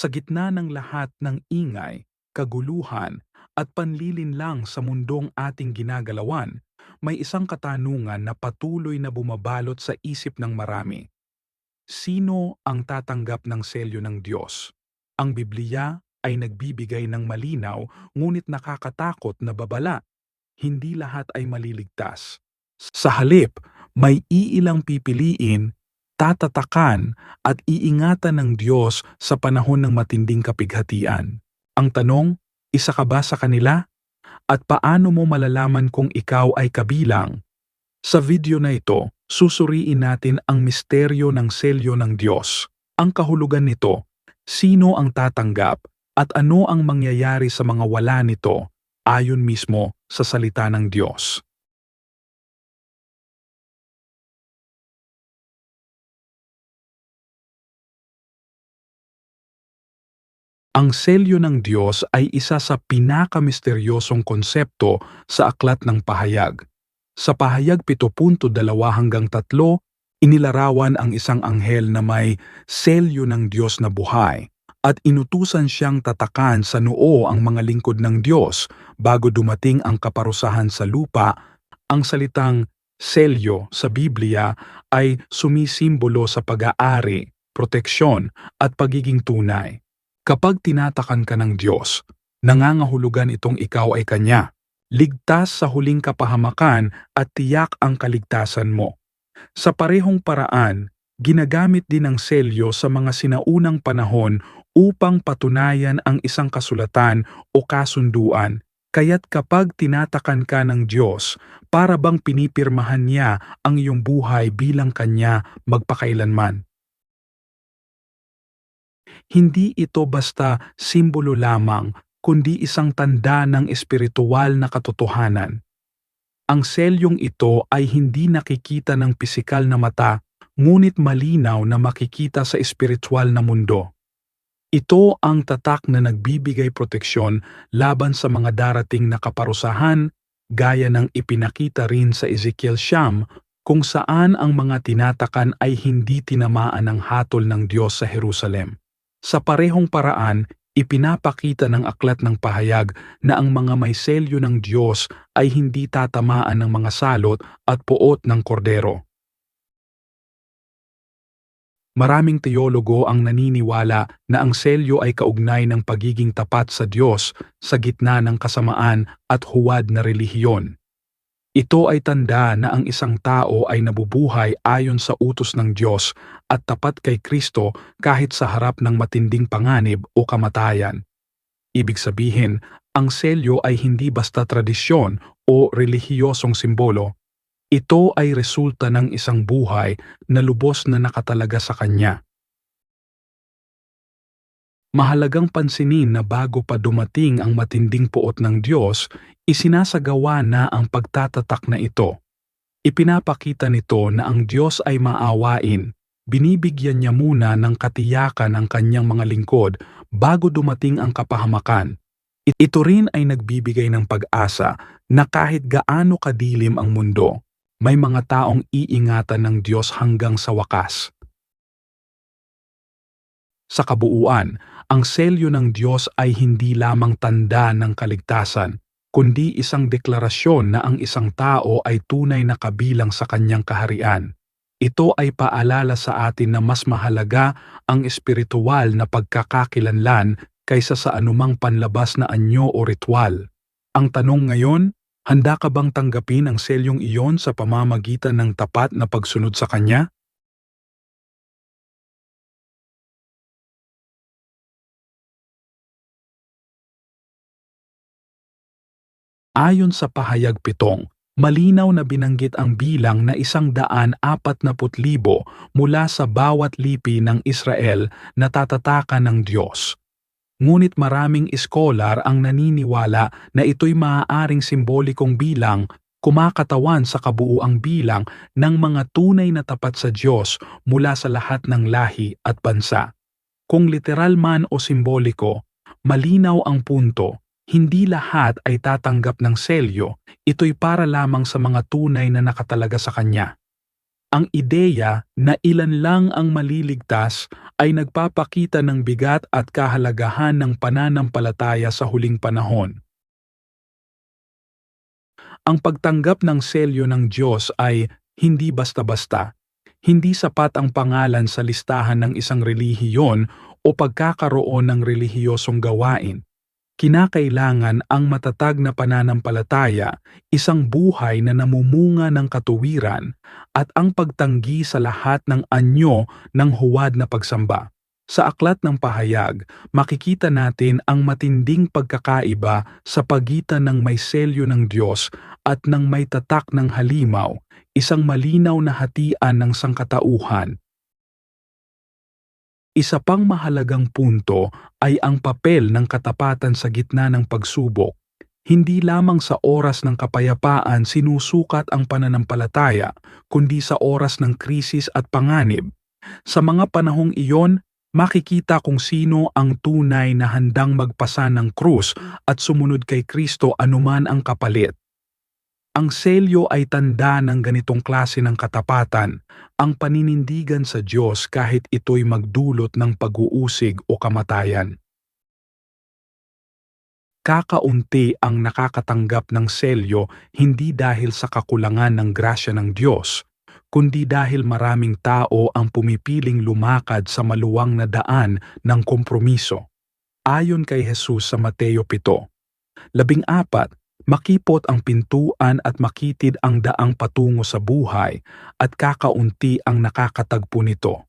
Sa gitna ng lahat ng ingay, kaguluhan, at panlilinlang sa mundong ating ginagalawan, may isang katanungan na patuloy na bumabalot sa isip ng marami. Sino ang tatanggap ng selyo ng Diyos? Ang Biblia ay nagbibigay ng malinaw ngunit nakakatakot na babala. Hindi lahat ay maliligtas. Sa halip, may iilang pipiliin, tatatakan at iingatan ng Diyos sa panahon ng matinding kapighatian. Ang tanong, isa ka ba sa kanila? At paano mo malalaman kung ikaw ay kabilang? Sa video na ito, susuriin natin ang misteryo ng selyo ng Diyos. Ang kahulugan nito, sino ang tatanggap at ano ang mangyayari sa mga wala nito ayon mismo sa salita ng Diyos. Ang selyo ng Diyos ay isa sa pinakamisteryosong konsepto sa aklat ng pahayag. Sa pahayag 7.2 hanggang 3, inilarawan ang isang anghel na may selyo ng Diyos na buhay at inutusan siyang tatakan sa noo ang mga lingkod ng Diyos bago dumating ang kaparusahan sa lupa. Ang salitang selyo sa Biblia ay sumisimbolo sa pag-aari, proteksyon at pagiging tunay. Kapag tinatakan ka ng Diyos, nangangahulugan itong ikaw ay Kanya. Ligtas sa huling kapahamakan at tiyak ang kaligtasan mo. Sa parehong paraan, ginagamit din ang selyo sa mga sinaunang panahon upang patunayan ang isang kasulatan o kasunduan. Kaya't kapag tinatakan ka ng Diyos, para bang pinipirmahan niya ang iyong buhay bilang Kanya magpakailanman. Hindi ito basta simbolo lamang, kundi isang tanda ng espiritual na katotohanan. Ang selyong ito ay hindi nakikita ng pisikal na mata, ngunit malinaw na makikita sa espiritual na mundo. Ito ang tatak na nagbibigay proteksyon laban sa mga darating na kaparusahan, gaya ng ipinakita rin sa Ezekiel Siyam kung saan ang mga tinatakan ay hindi tinamaan ng hatol ng Diyos sa Jerusalem. Sa parehong paraan, ipinapakita ng aklat ng pahayag na ang mga may ng Diyos ay hindi tatamaan ng mga salot at puot ng kordero. Maraming teologo ang naniniwala na ang selyo ay kaugnay ng pagiging tapat sa Diyos sa gitna ng kasamaan at huwad na relihiyon. Ito ay tanda na ang isang tao ay nabubuhay ayon sa utos ng Diyos at tapat kay Kristo kahit sa harap ng matinding panganib o kamatayan. Ibig sabihin, ang selyo ay hindi basta tradisyon o relihiyosong simbolo. Ito ay resulta ng isang buhay na lubos na nakatalaga sa Kanya. Mahalagang pansinin na bago pa dumating ang matinding puot ng Diyos, isinasagawa na ang pagtatatak na ito. Ipinapakita nito na ang Diyos ay maawain, binibigyan niya muna ng katiyakan ang kanyang mga lingkod bago dumating ang kapahamakan. Ito rin ay nagbibigay ng pag-asa na kahit gaano kadilim ang mundo, may mga taong iingatan ng Diyos hanggang sa wakas. Sa kabuuan, ang selyo ng Diyos ay hindi lamang tanda ng kaligtasan, kundi isang deklarasyon na ang isang tao ay tunay na kabilang sa kanyang kaharian. Ito ay paalala sa atin na mas mahalaga ang espiritual na pagkakakilanlan kaysa sa anumang panlabas na anyo o ritual. Ang tanong ngayon, handa ka bang tanggapin ang selyong iyon sa pamamagitan ng tapat na pagsunod sa Kanya? Ayon sa pahayag pitong, malinaw na binanggit ang bilang na isang daan apat na putlibo mula sa bawat lipi ng Israel na tatatakan ng Diyos. Ngunit maraming iskolar ang naniniwala na ito'y maaaring simbolikong bilang kumakatawan sa kabuuang bilang ng mga tunay na tapat sa Diyos mula sa lahat ng lahi at bansa. Kung literal man o simboliko, malinaw ang punto hindi lahat ay tatanggap ng selyo, ito'y para lamang sa mga tunay na nakatalaga sa Kanya. Ang ideya na ilan lang ang maliligtas ay nagpapakita ng bigat at kahalagahan ng pananampalataya sa huling panahon. Ang pagtanggap ng selyo ng Diyos ay hindi basta-basta. Hindi sapat ang pangalan sa listahan ng isang relihiyon o pagkakaroon ng relihiyosong gawain kinakailangan ang matatag na pananampalataya, isang buhay na namumunga ng katuwiran, at ang pagtanggi sa lahat ng anyo ng huwad na pagsamba. Sa aklat ng pahayag, makikita natin ang matinding pagkakaiba sa pagitan ng may selyo ng Diyos at ng may tatak ng halimaw, isang malinaw na hatian ng sangkatauhan isa pang mahalagang punto ay ang papel ng katapatan sa gitna ng pagsubok. Hindi lamang sa oras ng kapayapaan sinusukat ang pananampalataya, kundi sa oras ng krisis at panganib. Sa mga panahong iyon, makikita kung sino ang tunay na handang magpasa ng krus at sumunod kay Kristo anuman ang kapalit. Ang selyo ay tanda ng ganitong klase ng katapatan, ang paninindigan sa Diyos kahit ito'y magdulot ng pag-uusig o kamatayan. Kakaunti ang nakakatanggap ng selyo hindi dahil sa kakulangan ng grasya ng Diyos, kundi dahil maraming tao ang pumipiling lumakad sa maluwang na daan ng kompromiso. Ayon kay Jesus sa Mateo 7, labing apat, Makipot ang pintuan at makitid ang daang patungo sa buhay at kakaunti ang nakakatagpo nito.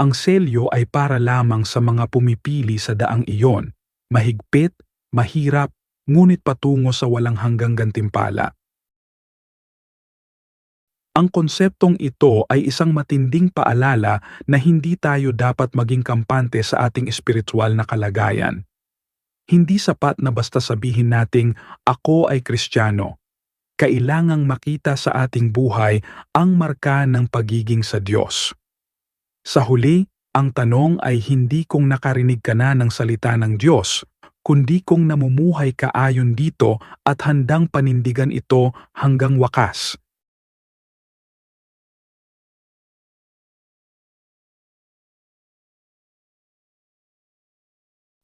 Ang selyo ay para lamang sa mga pumipili sa daang iyon, mahigpit, mahirap, ngunit patungo sa walang hanggang gantimpala. Ang konseptong ito ay isang matinding paalala na hindi tayo dapat maging kampante sa ating espiritual na kalagayan hindi sapat na basta sabihin nating ako ay Kristiyano. Kailangang makita sa ating buhay ang marka ng pagiging sa Diyos. Sa huli, ang tanong ay hindi kung nakarinig ka na ng salita ng Diyos, kundi kung namumuhay ka ayon dito at handang panindigan ito hanggang wakas.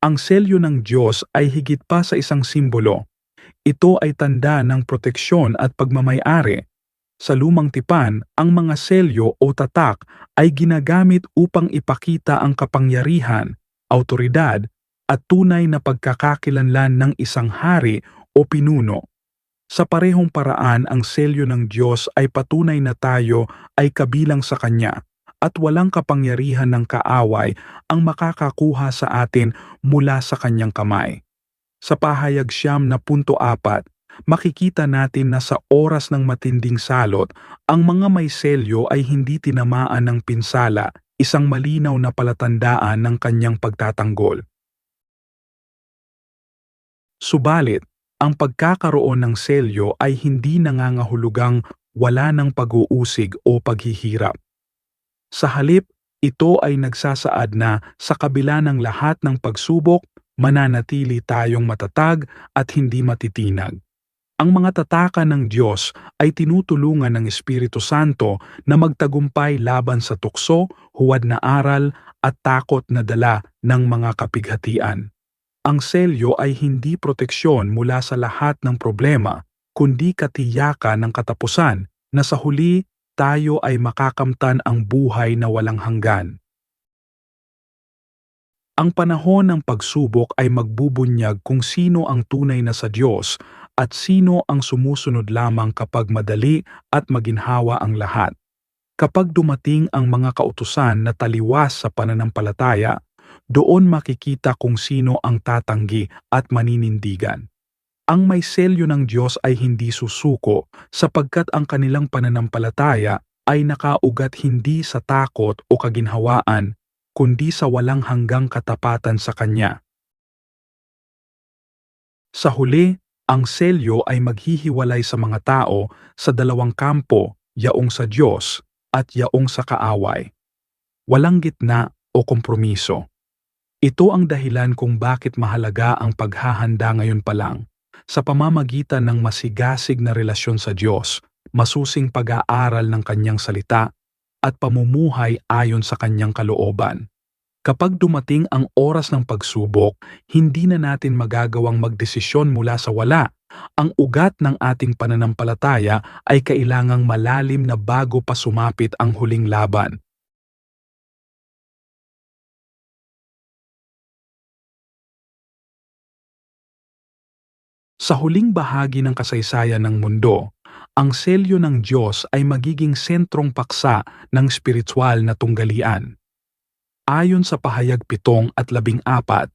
Ang selyo ng Diyos ay higit pa sa isang simbolo. Ito ay tanda ng proteksyon at pagmamayari. Sa lumang tipan, ang mga selyo o tatak ay ginagamit upang ipakita ang kapangyarihan, autoridad, at tunay na pagkakakilanlan ng isang hari o pinuno. Sa parehong paraan ang selyo ng Diyos ay patunay na tayo ay kabilang sa Kanya at walang kapangyarihan ng kaaway ang makakakuha sa atin mula sa kanyang kamay. Sa pahayag siyam na punto apat, makikita natin na sa oras ng matinding salot, ang mga may selyo ay hindi tinamaan ng pinsala, isang malinaw na palatandaan ng kanyang pagtatanggol. Subalit, ang pagkakaroon ng selyo ay hindi nangangahulugang wala ng pag-uusig o paghihirap. Sa halip, ito ay nagsasaad na sa kabila ng lahat ng pagsubok, mananatili tayong matatag at hindi matitinag. Ang mga tataka ng Diyos ay tinutulungan ng Espiritu Santo na magtagumpay laban sa tukso, huwad na aral at takot na dala ng mga kapighatian. Ang selyo ay hindi proteksyon mula sa lahat ng problema, kundi katiyakan ng katapusan na sa huli tayo ay makakamtan ang buhay na walang hanggan. Ang panahon ng pagsubok ay magbubunyag kung sino ang tunay na sa Diyos at sino ang sumusunod lamang kapag madali at maginhawa ang lahat. Kapag dumating ang mga kautusan na taliwas sa pananampalataya, doon makikita kung sino ang tatanggi at maninindigan. Ang may selyo ng Diyos ay hindi susuko sapagkat ang kanilang pananampalataya ay nakaugat hindi sa takot o kaginhawaan, kundi sa walang hanggang katapatan sa Kanya. Sa huli, ang selyo ay maghihiwalay sa mga tao sa dalawang kampo, yaong sa Diyos at yaong sa kaaway. Walang gitna o kompromiso. Ito ang dahilan kung bakit mahalaga ang paghahanda ngayon pa lang sa pamamagitan ng masigasig na relasyon sa Diyos, masusing pag-aaral ng kanyang salita, at pamumuhay ayon sa kanyang kalooban. Kapag dumating ang oras ng pagsubok, hindi na natin magagawang magdesisyon mula sa wala. Ang ugat ng ating pananampalataya ay kailangang malalim na bago pa sumapit ang huling laban. Sa huling bahagi ng kasaysayan ng mundo, ang selyo ng Diyos ay magiging sentrong paksa ng spiritual na tunggalian. Ayon sa pahayag pitong at labing apat,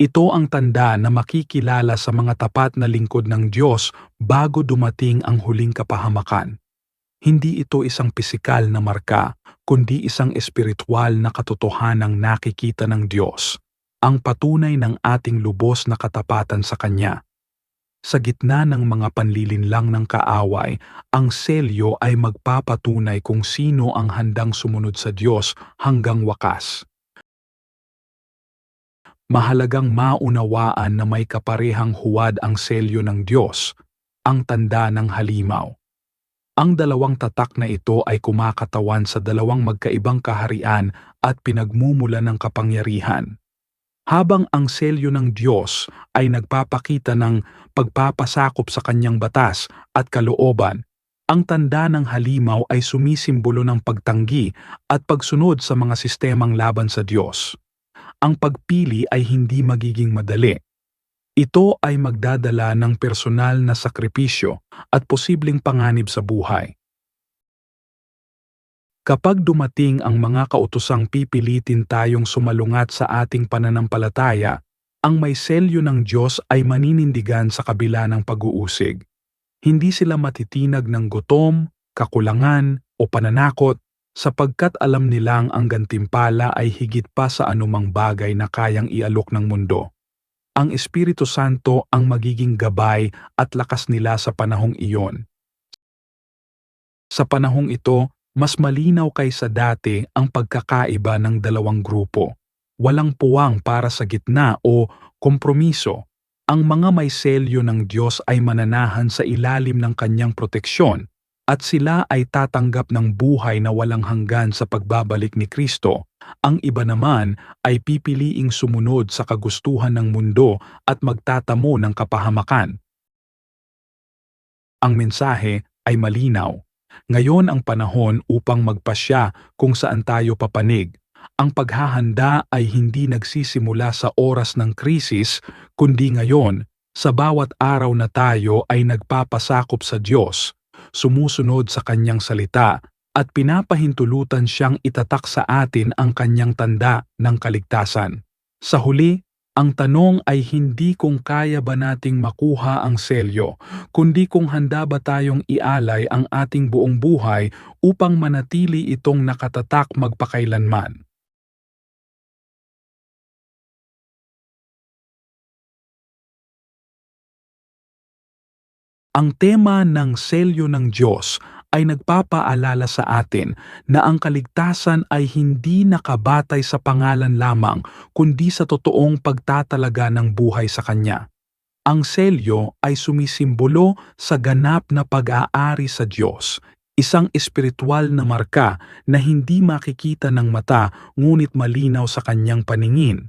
ito ang tanda na makikilala sa mga tapat na lingkod ng Diyos bago dumating ang huling kapahamakan. Hindi ito isang pisikal na marka, kundi isang espiritual na katotohanang nakikita ng Diyos, ang patunay ng ating lubos na katapatan sa Kanya. Sa gitna ng mga panlilinlang ng kaaway, ang selyo ay magpapatunay kung sino ang handang sumunod sa Diyos hanggang wakas. Mahalagang maunawaan na may kaparehang huwad ang selyo ng Diyos, ang tanda ng halimaw. Ang dalawang tatak na ito ay kumakatawan sa dalawang magkaibang kaharian at pinagmumula ng kapangyarihan habang ang selyo ng Diyos ay nagpapakita ng pagpapasakop sa kanyang batas at kalooban, ang tanda ng halimaw ay sumisimbolo ng pagtanggi at pagsunod sa mga sistemang laban sa Diyos. Ang pagpili ay hindi magiging madali. Ito ay magdadala ng personal na sakripisyo at posibleng panganib sa buhay. Kapag dumating ang mga kautosang pipilitin tayong sumalungat sa ating pananampalataya, ang may selyo ng Diyos ay maninindigan sa kabila ng pag-uusig. Hindi sila matitinag ng gutom, kakulangan o pananakot sapagkat alam nilang ang gantimpala ay higit pa sa anumang bagay na kayang ialok ng mundo. Ang Espiritu Santo ang magiging gabay at lakas nila sa panahong iyon. Sa panahong ito, mas malinaw kaysa dati ang pagkakaiba ng dalawang grupo. Walang puwang para sa gitna o kompromiso. Ang mga may selyo ng Diyos ay mananahan sa ilalim ng kanyang proteksyon at sila ay tatanggap ng buhay na walang hanggan sa pagbabalik ni Kristo. Ang iba naman ay pipiliing sumunod sa kagustuhan ng mundo at magtatamo ng kapahamakan. Ang mensahe ay malinaw ngayon ang panahon upang magpasya kung saan tayo papanig. Ang paghahanda ay hindi nagsisimula sa oras ng krisis, kundi ngayon, sa bawat araw na tayo ay nagpapasakop sa Diyos, sumusunod sa Kanyang salita, at pinapahintulutan siyang itatak sa atin ang Kanyang tanda ng kaligtasan. Sa huli, ang tanong ay hindi kung kaya ba nating makuha ang selyo, kundi kung handa ba tayong ialay ang ating buong buhay upang manatili itong nakatatak magpakailanman. Ang tema ng selyo ng Diyos ay nagpapaalala sa atin na ang kaligtasan ay hindi nakabatay sa pangalan lamang kundi sa totoong pagtatalaga ng buhay sa Kanya. Ang selyo ay sumisimbolo sa ganap na pag-aari sa Diyos, isang espiritual na marka na hindi makikita ng mata ngunit malinaw sa kanyang paningin.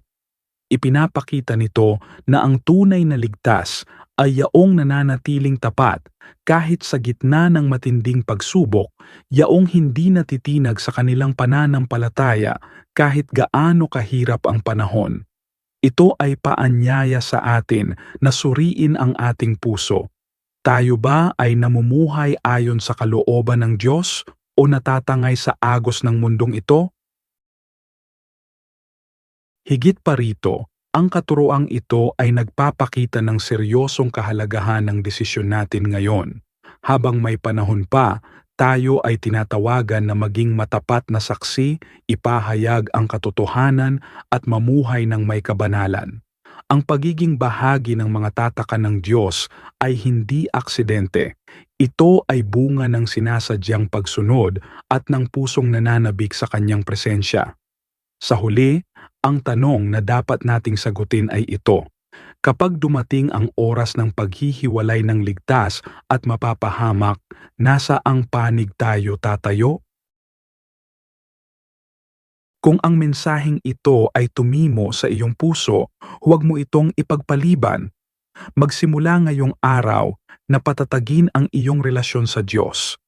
Ipinapakita nito na ang tunay na ligtas ay yaong nananatiling tapat kahit sa gitna ng matinding pagsubok, yaong hindi natitinag sa kanilang pananampalataya kahit gaano kahirap ang panahon. Ito ay paanyaya sa atin na suriin ang ating puso. Tayo ba ay namumuhay ayon sa kalooban ng Diyos o natatangay sa agos ng mundong ito? Higit pa rito, ang katuroang ito ay nagpapakita ng seryosong kahalagahan ng desisyon natin ngayon. Habang may panahon pa, tayo ay tinatawagan na maging matapat na saksi, ipahayag ang katotohanan at mamuhay ng may kabanalan. Ang pagiging bahagi ng mga tatakan ng Diyos ay hindi aksidente. Ito ay bunga ng sinasadyang pagsunod at ng pusong nananabik sa kanyang presensya. Sa huli, ang tanong na dapat nating sagutin ay ito. Kapag dumating ang oras ng paghihiwalay ng ligtas at mapapahamak, nasa ang panig tayo tatayo? Kung ang mensaheng ito ay tumimo sa iyong puso, huwag mo itong ipagpaliban. Magsimula ngayong araw na patatagin ang iyong relasyon sa Diyos.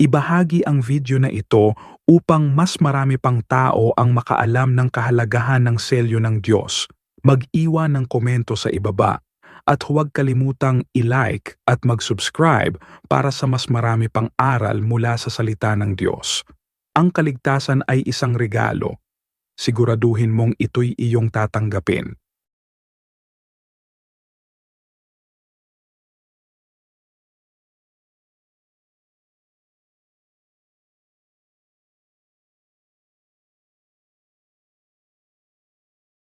Ibahagi ang video na ito upang mas marami pang tao ang makaalam ng kahalagahan ng selyo ng Diyos. Mag-iwan ng komento sa ibaba at huwag kalimutang i-like at mag-subscribe para sa mas marami pang aral mula sa salita ng Diyos. Ang kaligtasan ay isang regalo. Siguraduhin mong ito'y iyong tatanggapin.